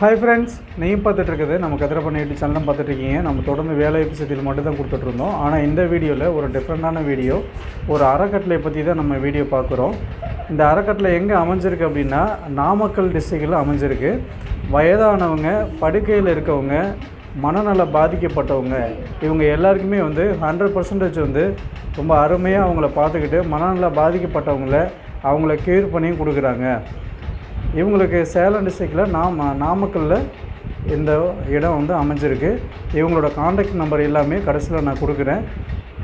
Hi friends நெய்யும் பார்த்துட்டு இருக்குது நம்ம கதிரப்பண்ண யூடியூப் சேனலும் பார்த்துட்ருக்கீங்க நம்ம தொடர்ந்து வேலை விஷயத்தில் மட்டும் தான் கொடுத்துட்ருந்தோம் ஆனால் இந்த வீடியோவில் ஒரு டிஃப்ரெண்ட்டான வீடியோ ஒரு அறக்கட்டளை பற்றி தான் நம்ம வீடியோ பார்க்குறோம். இந்த அறக்கட்டளை எங்கே அமைஞ்சிருக்கு அப்படின்னா நாமக்கல் டிஸ்ட்ரிக்டில் அமைஞ்சிருக்கு. வயதானவங்க படுக்கையில் இருக்கவங்க மனநல பாதிக்கப்பட்டவங்க இவங்க எல்லாருக்குமே வந்து ஹண்ட்ரட் பர்சன்டேஜ் வந்து ரொம்ப அருமையாக அவங்கள பார்த்துக்கிட்டு மனநல பாதிக்கப்பட்டவங்கள அவங்கள க்யூர் பண்ணியும் கொடுக்குறாங்க. இவங்களுக்கு சேலம் டிஸ்ட்ரிக்டில் நாம நாமக்கல்லில் இந்த இடம் வந்து அமைஞ்சிருக்கு. இவங்களோட காண்டாக்ட் நம்பர் எல்லாமே கடைசியில் நான் கொடுக்குறேன்.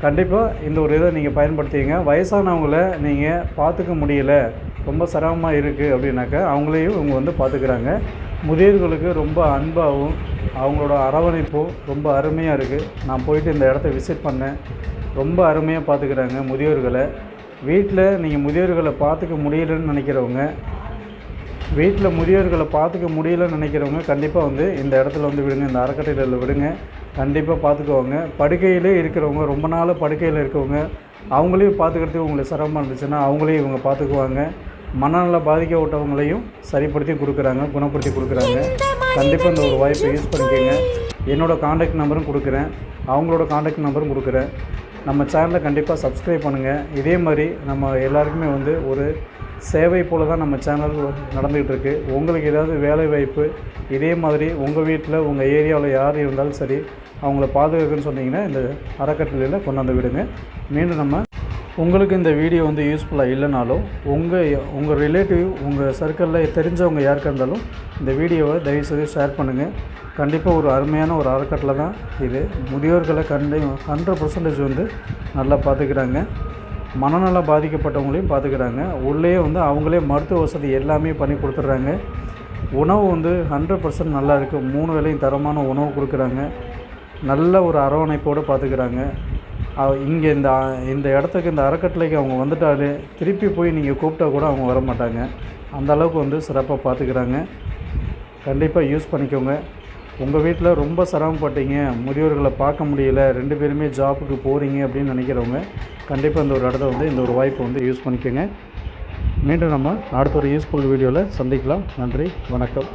கண்டிப்பாக இந்த ஒரு இதை நீங்கள் பயன்படுத்திங்க வயசானவங்கள நீங்கள் பார்த்துக்க முடியல. ரொம்ப சிரமமாக இருக்குது அப்படின்னாக்கா அவங்களையும் இவங்க வந்து பார்த்துக்கிறாங்க. முதியோர்களுக்கு ரொம்ப அன்பாகவும் அவங்களோட அரவணைப்பும் ரொம்ப அருமையாக இருக்குது நான் போயிட்டு இந்த இடத்த விசிட் பண்ணேன். ரொம்ப அருமையாக பார்த்துக்கிறாங்க முதியோர்களை. வீட்டில் நீங்கள் முதியோர்களை பார்த்துக்க முடியலன்னு நினைக்கிறவங்க வீட்டில் முதியோர்களை பார்த்துக்க முடியலன்னு நினைக்கிறவங்க கண்டிப்பாக வந்து இந்த இடத்துல வந்து விடுங்க இந்த அறக்கட்டளையில் விடுங்க. கண்டிப்பாக பார்த்துக்குவாங்க படுக்கையிலே இருக்கிறவங்க ரொம்ப நாள் படுக்கையில் இருக்கவங்க அவங்களையும் பார்த்துக்கிறதுக்கு உங்களுக்கு சிரமமாக இருந்துச்சுன்னா அவங்களையும் இவங்க பார்த்துக்குவாங்க. மனநல பாதிக்கப்பட்டவங்களையும் சரிப்படுத்தி கொடுக்குறாங்க குணப்படுத்தி கொடுக்குறாங்க. கண்டிப்பாக இந்த ஒரு வாய்ப்பை யூஸ் பண்ணிக்கோங்க. என்னோடய காண்டாக்ட் நம்பரும் கொடுக்குறேன். அவங்களோட காண்டாக்ட் நம்பரும் கொடுக்குறேன். நம்ம சேனலை கண்டிப்பாக சப்ஸ்கிரைப் பண்ணுங்கள் இதே மாதிரி நம்ம எல்லாருக்குமே வந்து ஒரு சேவை போல தான் நம்ம சேனல் நடந்துகிட்டு இருக்கு உங்களுக்கு ஏதாவது வேலை வாய்ப்பு இதே மாதிரி உங்கள் வீட்டில் உங்கள் ஏரியாவில் யார் இருந்தாலும் சரி அவங்கள பாதுகாக்குன்னு சொன்னீங்கன்னா இந்த அறக்கட்டளையில் கொண்டாந்து விடுங்க. மீண்டும் நம்ம உங்களுக்கு இந்த வீடியோ வந்து யூஸ்ஃபுல்லாக இல்லைனாலும் உங்கள் உங்கள் ரிலேட்டிவ் உங்கள் சர்க்கிளில் தெரிஞ்சவங்க யாருக்காக இருந்தாலும் இந்த வீடியோவை தயவுசெய்து ஷேர் பண்ணுங்கள் கண்டிப்பாக ஒரு அருமையான ஒரு அறக்கட்டளை தான் இது. முதியோர்களை கண்டி ஹண்ட்ரட் பர்சன்டேஜ் வந்து நல்லா பார்த்துக்கிறாங்க மனநல பாதிக்கப்பட்டவங்களையும் பார்த்துக்கிறாங்க. உள்ளே வந்து அவங்களே மருத்துவ வசதி எல்லாமே பண்ணி கொடுத்துட்றாங்க. உணவு வந்து ஹண்ட்ரட் பர்சன்ட் நல்லா இருக்குது மூணு வேலையும் தரமான உணவு கொடுக்குறாங்க. நல்ல ஒரு அரவணைப்போடு பார்த்துக்கிறாங்க. இங்கே இந்த இந்த இடத்துக்கு இந்த அறக்கட்டளைக்கு அவங்க வந்துட்டாலே திருப்பி போய் நீங்கள் கூப்பிட்டா கூட அவங்க வர மாட்டாங்க அந்த அளவுக்கு வந்து சிறப்பாக பார்த்துக்கிறாங்க. கண்டிப்பாக யூஸ் பண்ணிக்கோங்க. உங்கள் வீட்டில் ரொம்ப சிரமப்பட்டீங்க முதியோர்களை பார்க்க முடியல ரெண்டு பேருமே ஜாப்புக்கு போகிறீங்க அப்படின்னு நினைக்கிறவங்க கண்டிப்பாக இந்த ஒரு இடத்த வந்து இந்த ஒரு வாய்ப்பை வந்து யூஸ் பண்ணிக்கோங்க. மீண்டும் நம்ம அடுத்த ஒரு யூஸ்ஃபுல் வீடியோவில் சந்திக்கலாம். நன்றி வணக்கம்.